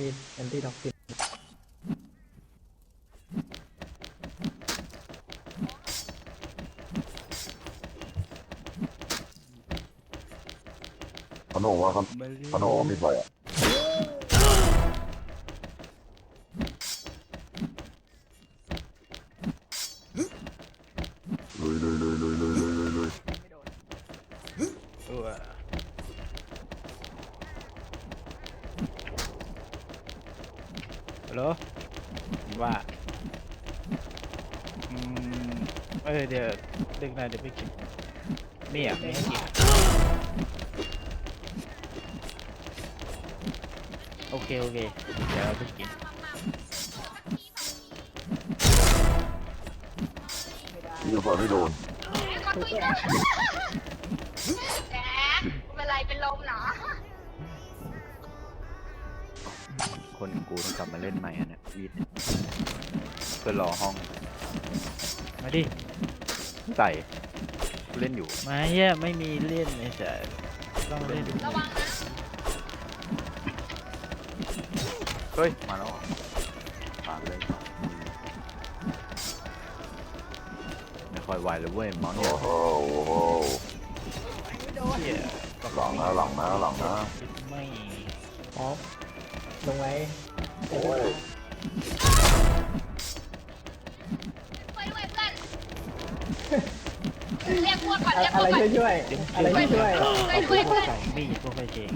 มีแอนตี้ท็อกซินเขาโน่ว่าเขาเขาโน่ว่ามีไฟอะ ฮัลโหลว่าอืมเออเดี๋ยวเด็กนายเดี๋ยวไปกินไม่อยากไม่ให้กินโอเคโอเคเดี๋ยวไปกินยิงไฟไม่โดนก็ตุยนะแจ๊คเป็นไรเป็นลมเหรอ คนกูต้องกลับมาเล่นใหม่อันเนี้ยวีดเนี่ยเพื่อรอห้องมาดิ ใส่เล่นอยู่มาเฮียไม่มีเล่นไอ้แต่ต้องเล่นระวังนะเฮ้ยมาแล้วเหรอผ่านเลยไม่ค่อยไหวเลยเว้ยเมาส์เนี่ยโอ้โหโอ้โหเฮียหลังนะหลังนะหลังนะไม่ออฟ ลงไว้โอ้ยช่วยด้วยเพื่อนเรียกพวกก่อนอะเรียกพอะวไรกก่อน ช่วยๆอะไรช่วยช่วยด้วยเพื่อนใส่มีดพวกไฟเจง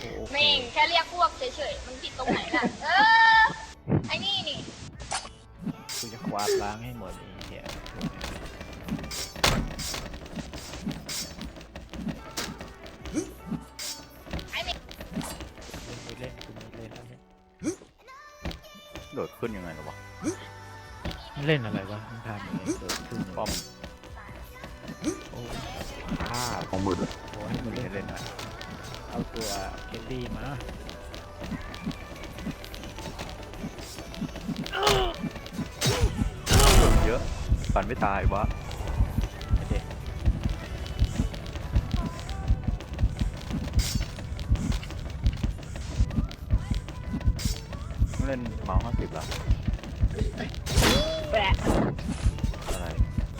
โอ้โหเม่งแค่เรียกพวกเฉยๆ มันผิดตรงไหนล่ะ เออ ไอ้นี่นี่กูจะควาดล้างให้หมดไอ้เฮีย โดดขึ้นยังไงหรอวะมันเล่นอะไรวะมันทำอย่างนี้เกิดขึ้นป้อมโอ้พลาดของมืดอะโอ้ให้มันไม่เล่นได้เล่นนะเอาตัวเคลลี่มาเพิ่มเยอะปั่นไม่ตายวะ เล่นเมาส์ห้าสิบละแปะอะไร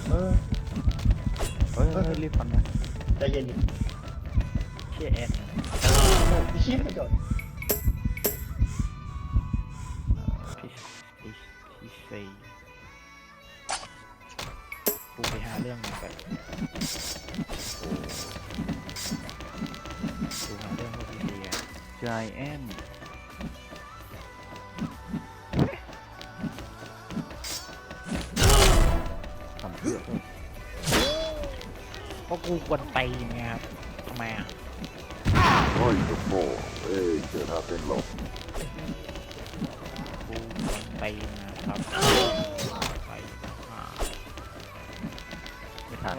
เออเฮ้ยเฮ้ยเฮ้ยรีบปั่นนะใจเย็นดิเชี่ยแอนเออชี้ไปก่อนพิชพิชพิชเซยกูไปหาเรื่องมันกันกูหาเรื่องพวกพี่ดีกันใจแอน กูกวนตีนไงครับทำไมอะโอ้ยโอ้โหเอ้ยเจอท่าเต้นหลบกูกวนตีนนะครับไปหาไม่ทัน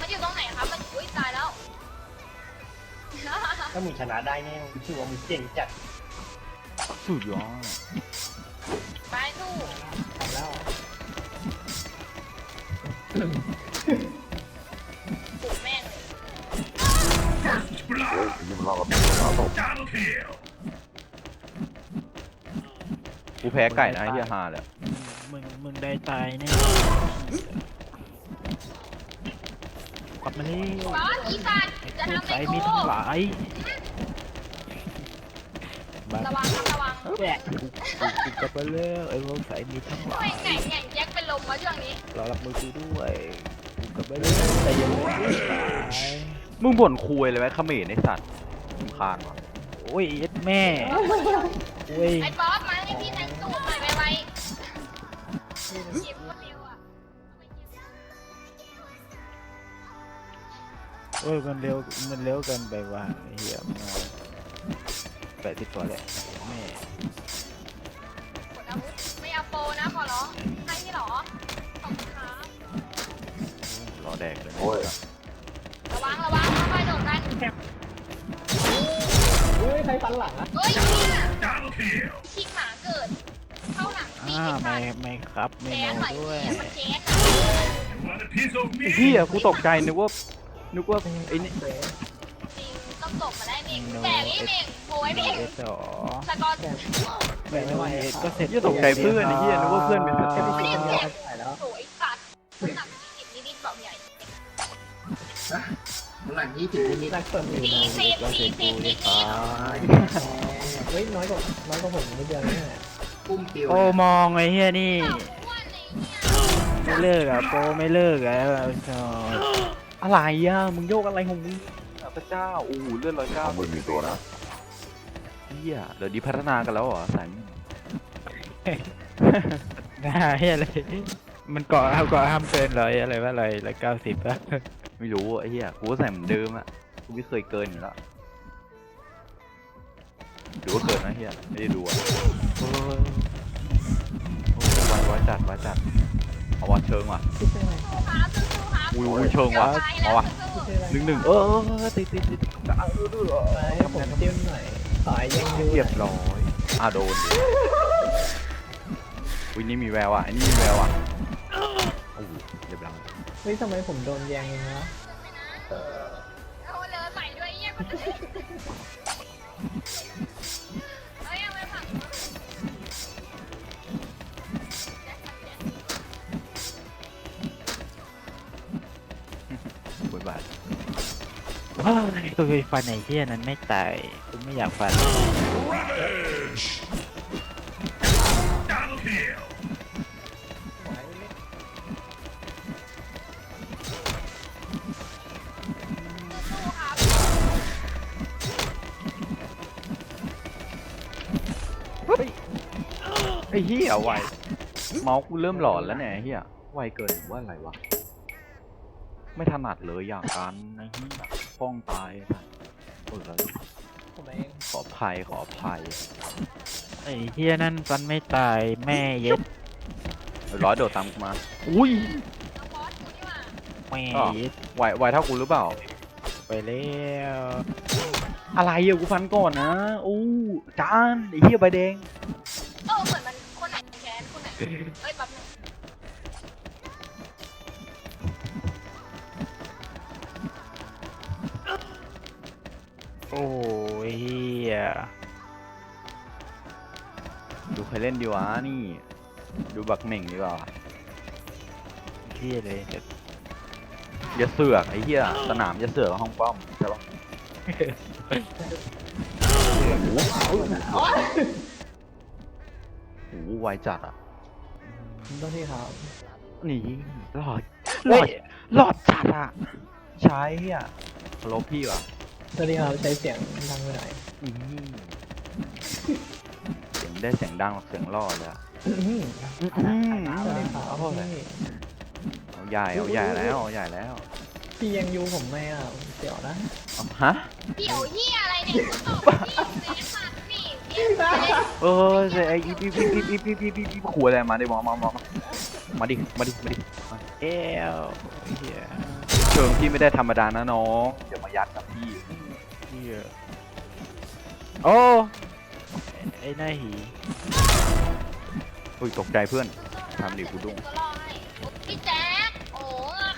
มันอยู่ตรงไหนครับมันอุ้ยตายแล้ว ถ้ามึงชนะได้แน่มึงชื่อว่ามึงเก่งจัดสุดยอดไปสู้ ทำแล้ว กกูแพ้ไก่นะไอ้เหี้ยฮาเลยมึงมึงได้ตายแน่กลับมานี่ร้อนอีสัตว์จะพวกทำสาให้ยกูมีทั้งหลายบ้าระวังครับระวังแหละกูกูกลับมาแล้วไอ้พวกสายมีทั้งหลาทำไมยไก่แข่งแจ็คเป็นลมวะช่วงนี้รอรับมือกูด้วยกูกลับมาแล้วแต่ยังไม่ตายมึงบ่นคุยเลยไหมเขมรไอ้สัตว์ รำคาญวะโอ้ยเอ็ดแม่โอ้ยไอ้ป๊อปมาให้พี่แทงตูดหน่อยไวๆเก็บรวดเร็วอะโอ้ยมันเร็วมันเร็วเกันไปว่ะไอ้เหี้ยมันเอาแปดสิบตัวแหละแม่กดอาวุธไม่เอาโปรนะขอร้องให้ที่หรอขอบคุณครับรอแดกเลยโอ้ยระวังระวังค่อยๆโดดกัน เฮ้ยใครฟันหลังอะเฮ้ยเนี่ยชิงหมาเกิด เข้าหลังตีอ่าไอ้ไม่สัตว์ไม่ครับไม่แค้โนนหน่อยด้วยเนี่ยมันแค้นไอ้เหี้ยกูตกใจนึกว่านึกว่าไอ้นี่เฟสจริงต้องต้องตบมาได้เม่งแจกนี่เม่งโวยเม่งเอสอสกอร์ ไม่ไม่เอ็ดก็เสร็จเหี้ยตกใจเพื่อนไอ้เหี้ยนึกว่าเพื่อนเป็นสเต็ปไม่ได้แจก หลังยี่สิบนิดนักเติมอยู่สี่สิบสร็สี่จสิกูบเลนิยดครับเฮ้ยน้อยกว่าน้อยกว่าผมนิดเดียวเนี่ยปุ้มปิวโอ้มองไอ้เฮียนี่ๆอ้วนเลยนี่ไม่เลิกอะโปไม่เลิกอะอะไรอะมึงโยกอะไรของมึงพระเจ้าโอ้โหเลื่อนร้อยเก้าข้างมีตัวนะเฮียเดี๋ยวนี้พัฒนากันแล้วเหรอสายนี้น่าเฮียเลยมันเกาะเอาเกาะห้ามเกินเลยอะไรว่าร้อะไรละเก้าสิบป่ะ ไม่รู้ไอ้เหี้ยกูก็ใส่เหมือนเดิมอะกูไม่เคยเกินอยู่แล้วหรือว่าเกินนะเฮียไม่ได้ดูอะโอ้ยโอ้ไวไวจัดไว้จัดเอาวะเชิงว่ะอุ้ยอุ้ยเชิงวะเอาวะหนึ่งหนึ่งเออติดติดติดติดอะเออเออเออไปให้ผมจิ้มหน่อยสายยังอยู่เรียบร้อยอะโดนอุ้ยนี่มีแววอะอันนี้มีแววอะ ฮ้ยทำไมผมโดนแยงเองวะๆเอาเลยใส่ด้วยเยี่ยมเฮ้ยเอาไปผักบทบาทว้ายตัวไฟันไอ้เฮียนั้นไม่ตายกูไม่อยากฟันสู้ อ้เหี้ยไวเมาส์กูเริ่มหลอนแล้วเนี่ยไอ้เหี้ยไวเกินหรือว่าอะไรวะ ไม่ถนัดเลยอย่างกันไอ้เหี้ยฟ้องตายสัสเออผมเองขออภัยขออภัยไอ้เฮียนั่นฟันไม่ตายแม่เย็ดเรียบร้อยโดดตามกูมา อุ้ยน้องบอสกูนี่หว่าแม่อ้อเย็ดไวไวเท่ากูหรือเปล่า ไปแล้วอะไรอะกูฟันก่อนนะอู้จานไอ้เหี้ยใบแดง เอ้ยแป๊บนึงโอ้ยเฮียดูใครเล่นดีวะนี่ ดูบักเหม่งดีกว่าเฮียเลยอย่าเสือกไอ้เหี้ยสนามอย่าเสือกห้องป้อมใช่ปะโอ้โหโอ้โหไวจัดอะ ต้องที่ครับนี่หลอดหลอดหลอดจัดอะ ใช้อะเคารพพี่ว่ะสวัสดีครับใช้เสียงดังไปหน่อยอื้อหือเสียงได้เสียงดังหรอกเสียงล่อเลยอะอื้อหืออื้อหือสวัสดีครับเอาเข้าไปพี่เอาใหญ่เอาใหญ่แล้วเอาใหญ่แล้วพี่ยังอยู่ผมไหมอะเดี๋ยวนะเอาฮะ เดี๋ยวเฮียอะไรเนี่ยกูตอบพี่เสียสัตว์นี่เดี๋ยวไป เลยเออเสียไอ้อีปีปีปีปีปีปีปีปีขู่อะไรมาดิมามามามามาดิมาดิมาดิมาเอวเฮียเชิงพี่ไม่ได้ธรรมดานะน้องอย่ามายัดกับพี่เฮียโอ้ไอ้หน้าหีอุ้ยตกใจเพื่อนทำดิกูดุ้งก็รอให้พี่แจ๊คโอ้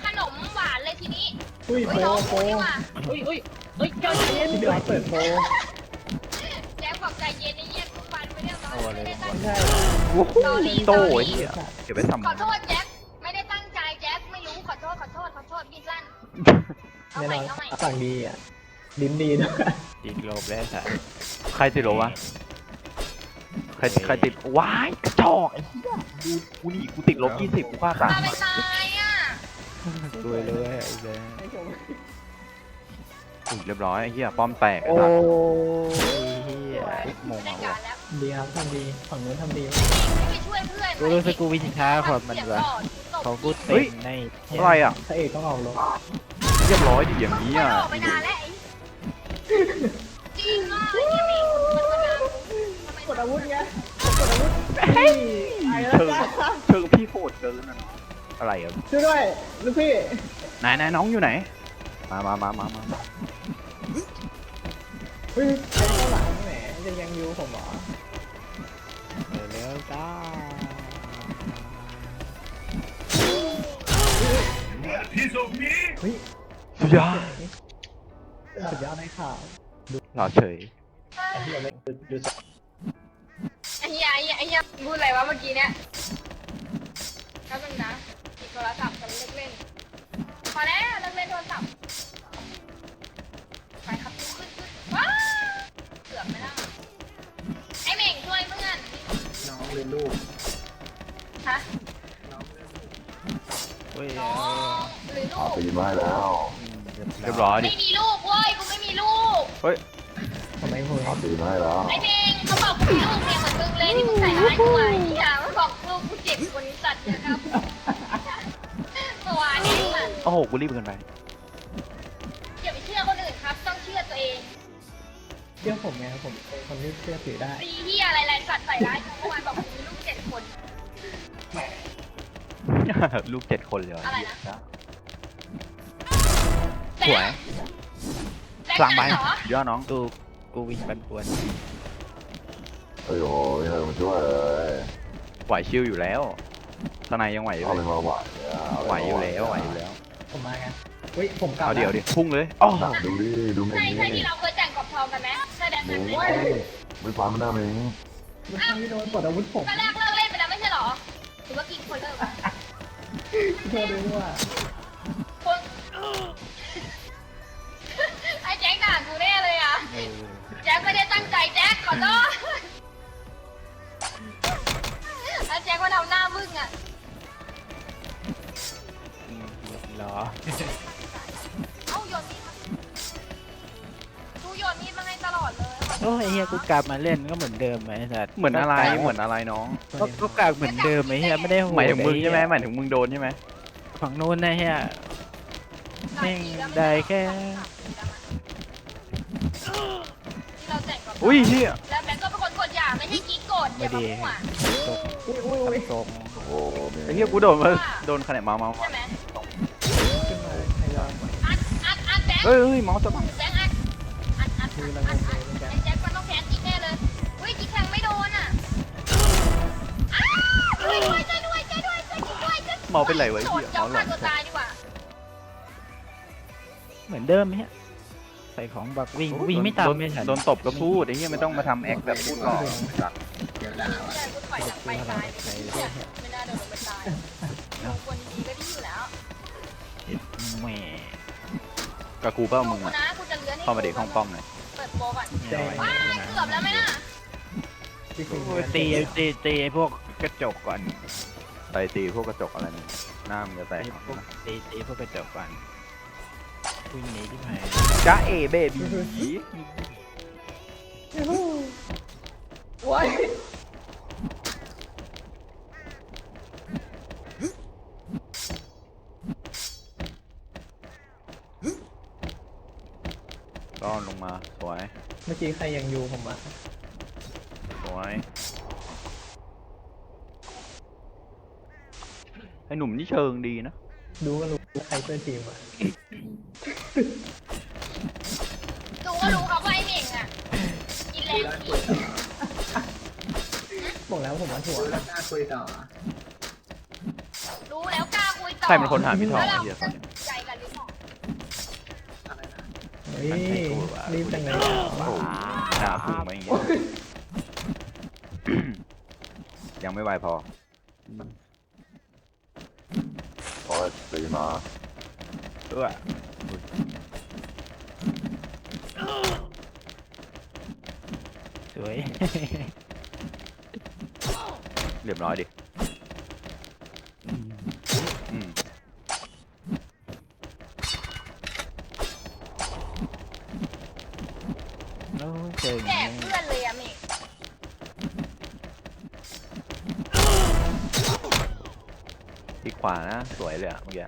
ขนมหวานเลยทีนี้อุ้ยอุ้ยโปน้องโปกูนี่หว่าอุ้ยอุ้ยอุ้ยเจ้าใจเย็นพี่บอสเปิดโป โอ้โหโต้ไอ้เหี้ยเก็บไว้ทำขอโทษแจ๊คไม่ได้ตั้งใจแจ๊คไม่รู้ขอโทษขอโทษขอโทษพี่สั้นเอาแน่ใหนม่อนเอาใหม่สั่งดีอะลิ้นดีด้วยอีกโลบแล้วสัสใครติดเหรอวะใครใครติดว้ายกระจอกไอ้เหี้ยดูกูนี่กูติดลบยี่สิบกูพลาดสามมาไปตายอะรวยเลยไอ้เจ้าให้ชมอุ้ยเรียบร้อยไอ้เหี้ยป้อมแตกไอ้โอ้สัสยเฮียมไม่งได้เอาการแล้ว ดีครับทำดีฝั่งนู้นทำดีไม่ไปช่วยเพื่อนกูรู้สึกกูวินช้าความมันวะเขาพูดเต็มในอะไรอะพระเอกต้องออกรถเรียบร้อยดิอย่างนี้มันอะออกไปนานแล้วไอ้จริงอะไอ้เหี้ยมีมันมานานทำไมกดอาวุธไงกดอาวุธไอ้แล้วเชิงจ้าเชิงพี่โคตรเกินนั่นอะไรอะช่วยด้วยลูกพี่ไหนไหนน้องอยู่ไหน มามามามามาเฮ้ยใช้ข้างหลังแหมจะยังยูผมเหรอ เร็วๆจ้าเฮ้ยสุดยอดสุดยอดเลยค่ะหล่อเฉยไอ้เหี้ยไม่ดูดูสไอ้เหี้ยไอ้เหี้ยไอ้เหี้ยพูดอะไรวะเมื่อกี้เนี่ยแป๊บนึงนะปิดโทรศัพท์กันเลิกเล่นพอแล้วเลิกเล่นโทรศัพท์ไปครับขึ้นขึ้นว้า เรียนลูกฮะเว้ยน้องหรือลูเอากตีมาให้แล้วเรียบร้อยดิไม่มีลูกเว้ยกูไม่มีลูกทำไมพูดเอาตีมาให้แล้ว ไอ้เพลงเขาบอกกูมีลูกเนี่ยเหมือนมึงเลยที่มึงใส่ร้ายกูไอ้เหี้ยมันบอกลูกกูเจ็บคนนี้สัตว์เนี่ยครับตัวนี้มันโอ้โหกูรีบเกินไป เชื่อผมไงผมเป็นคนที่เชื่อถือได้ตีเหี้ยอะไรไรสัตว์ใส่ร้ายกูเมื่อวานบอกกูมีลูกเจ็ดคนลูกเจ็ดคนเลยเหอะไรนะสวยแจ็คพลังไปเหรอเยอะน้องกูกูวิ่งปันป่วนเฮ้ยโอ้ยเฮ้ยมาช่วยเลยไหวชิวอยู่แล้วทนายยังไหวอยู่เอาเลเลยยมาไหวไหวอยู่แล้วไหวอยู่แล้ว ผมมาไงเฮ้ยผมกลับเอาเดี๋ยวแล้วดิ พุ่งเลยอ๋อ ดูดิดูเมใช่งใช่นี่ที่เราเคยแต่งกรอบทองกันไหมใช่แดน เมนั้นงไหมไม่ฟันมันได้ไหมไม่ใช่โดนกดอาวุธผมก็แรกเลิกเล่นไปแล้วไม่ใช่เหรอหรือว่ากินคนเลิกอะโทษด้วยว่าคนไอ้แจ็คด่ากูแน่เลยอะเออแจ็คไม่ได้ตั้งใจแจ็คขอโทษแล้วแจ็คมาทำหน้าบึ้งอะอืมเหรอ โทษโอ้ยไอ้เฮียกูกลับมาเล่นก็เหมือนเดิมไอ้สัตว์เหมือนอะไรเหมือนอะไรน้องก็ก็กลับเหมือนเดิมไอ้เฮียไม่ได้โหมายถึงมึงใช่ไหมอ้หมายถึงมึงโดนใช่ไหมฝั่งนู้นนะเฮียแม่งได้แค่ที่เราแต่งกับอุ้ยเฮียแล้วแบงก์ก็เป็นคนกดหยาไม่ให้กิ๊กกดอย่ามามั่วตกอุ้ยอุ้ยอุ้ยตรงโอ้โหเมงไอ้เฮียกูโดนมาโดนคะแนนเมาส์เมาส์ใช่ไหมขึ้นมาให้เราอัดอัดอัดแบงค์เฮ้ยเฮ้ยเมาส์จะบังแบงค์อัดอัดอัดอัด เมาเป็นไรวะไอ้โดเฮีดยยอเมามส์หลฆ่าอนตัวตายดีกว่าเหมือนเดิมเฮียใส่ของบักวิ่งวิ่งไม่ตามไม่ทันโดนตบก็พูดไอ้เฮียไม่ต้องมาทำแอคแบบพูดหรอกเดี๋ยวด่าไม่ได้กูปล่อยหลังไปตายเนี่ยไม่น่าโดนลงไปตายลงคนดีก็ดีอยู่แล้วแหม่กับกูเปล่ามึงกูอะนะกูจะเลื้อนให้เข้ามาเด็กห้องป้อมหน่อยเปิดโปรก่อนไม่เอาไว้ว้ายเกือบแล้วไหมน่ะที่คุโอ้ยตีตีตีไอ้พวกกระจกก่อน ไปตีพวกกระจกอะไรนี่หน้ามันจะแตกตีพวกตีตีพวกกระจกก่อนวิ่งหนีที่ไหนจ้าเอเบบีว้ายก้อนลงมาสวย เมื่อกี้ใครยังอยู่ผมอะ สวยไอ หนุ่มนี่เชิงดีนะ ดูก็รู้ใครเพื่อนทีมอะดูก็รู้ครับว่าไอ้เหม่งอะกินแรงทีบอกแล้วผมมาถั่วแล้วกล้าคุยต่อรู้แล้วกล้าคุยต่อใครเป็นคนหาพี่ทองแล้วไอ้เราเหี้ยจะใจกันหรือเปล่าอะไรนะเฮ้ยรีบจังเลยโอ้โหหน้าพุ่งมาอย่างเงี้ยยังไม่ไหวพอ พอตีมาเออสวย เรียบร้อยดิ ขวานะ สวยเลยอะเมื่อกี้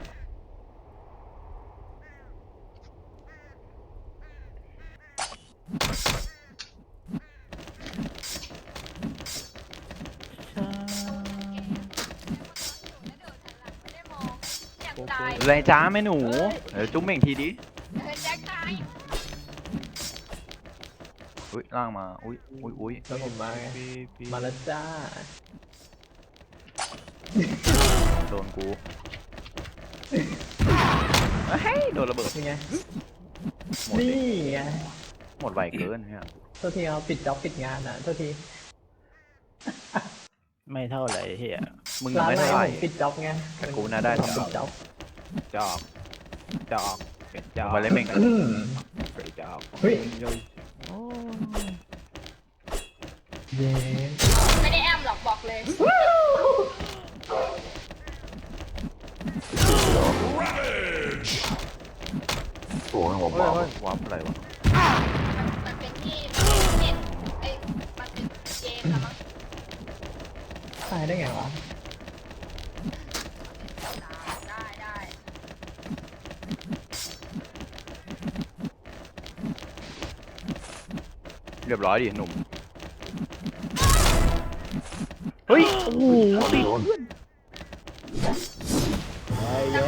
ไม่ได้มองอยากตายอะไรจ้าแม่หนูเออจุ๊บเม่งทีดิเออแจ็คตายอุ้ยล่างมา อุ้ยอุ้ยอุ้ยแล้วผมมาไงปีปีมาแล้วจ้า โดนกูเฮ้ยโดนระเบิดนี่ไงหมดดินี่ไงหมดไวเกินเนี่ยโทษทีเอาปิดจ็อบปิดงานนะโทษทีไม่เท่าไหร่เฮียมึงร้านไม่ไหนเท่าไหร่ผมปิดจ็อบไงแต่กูน่าได้ผมปิดจ็อบจอกจอกเป็นจอกมาเล่นเมงกันอืมเป็นจอกเฮ้ยโอ้เย้ไม่ได้แอมหรอกบอกเลย ตัวให้ผมเฮ้บยอกเฮ้ยวับอะไรวะมันมันเป็นที่เน็ตไอ้ยมันเป็นเกมละมั้งตายได้ไงวะได้ได้เรียบร้อยดิหนุ่ม เฮ้ย โอ้โหโดนแต่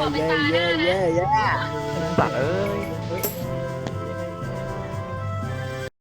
ขอเป็นตาหน้านะสัตว์เอ้ย